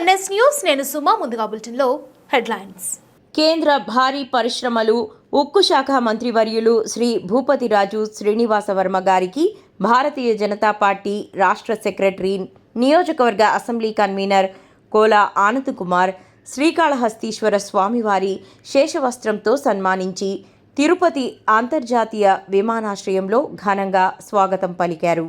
NS news నేను సుమా ముందుగా బులెటిన్లో హెడ్లైన్స్. కేంద్ర భారీ పరిశ్రమలు ఉక్కు శాఖ మంత్రివర్యులు శ్రీ భూపతి రాజు శ్రీనివాసవర్మ గారికి భారతీయ జనతా పార్టీ రాష్ట్ర సెక్రటరీ నియోజకవర్గ అసెంబ్లీ కన్వీనర్ కోలా ఆనంద్ కుమార్ శ్రీకాళహస్తీశ్వర స్వామివారి శేషవస్త్రంతో సన్మానించి తిరుపతి అంతర్జాతీయ విమానాశ్రయంలో ఘనంగా స్వాగతం పలికారు.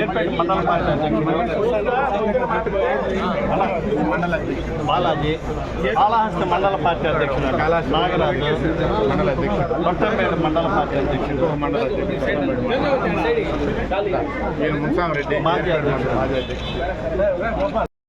ఏర్పేట మండల పార్టీ అధ్యక్షుడు? బాలాజీ. కాళహస్తి మండల పార్టీ అధ్యక్షుడు. నాగరాజు. మండల అధ్యక్షుడు. కొట్టంపేట మండల పార్టీ అధ్యక్షుడు. మండల అధ్యక్షుడు. మున్సామిరెడ్డి మాజీ అధ్యక్షుడు. మాజీ అధ్యక్షుడు.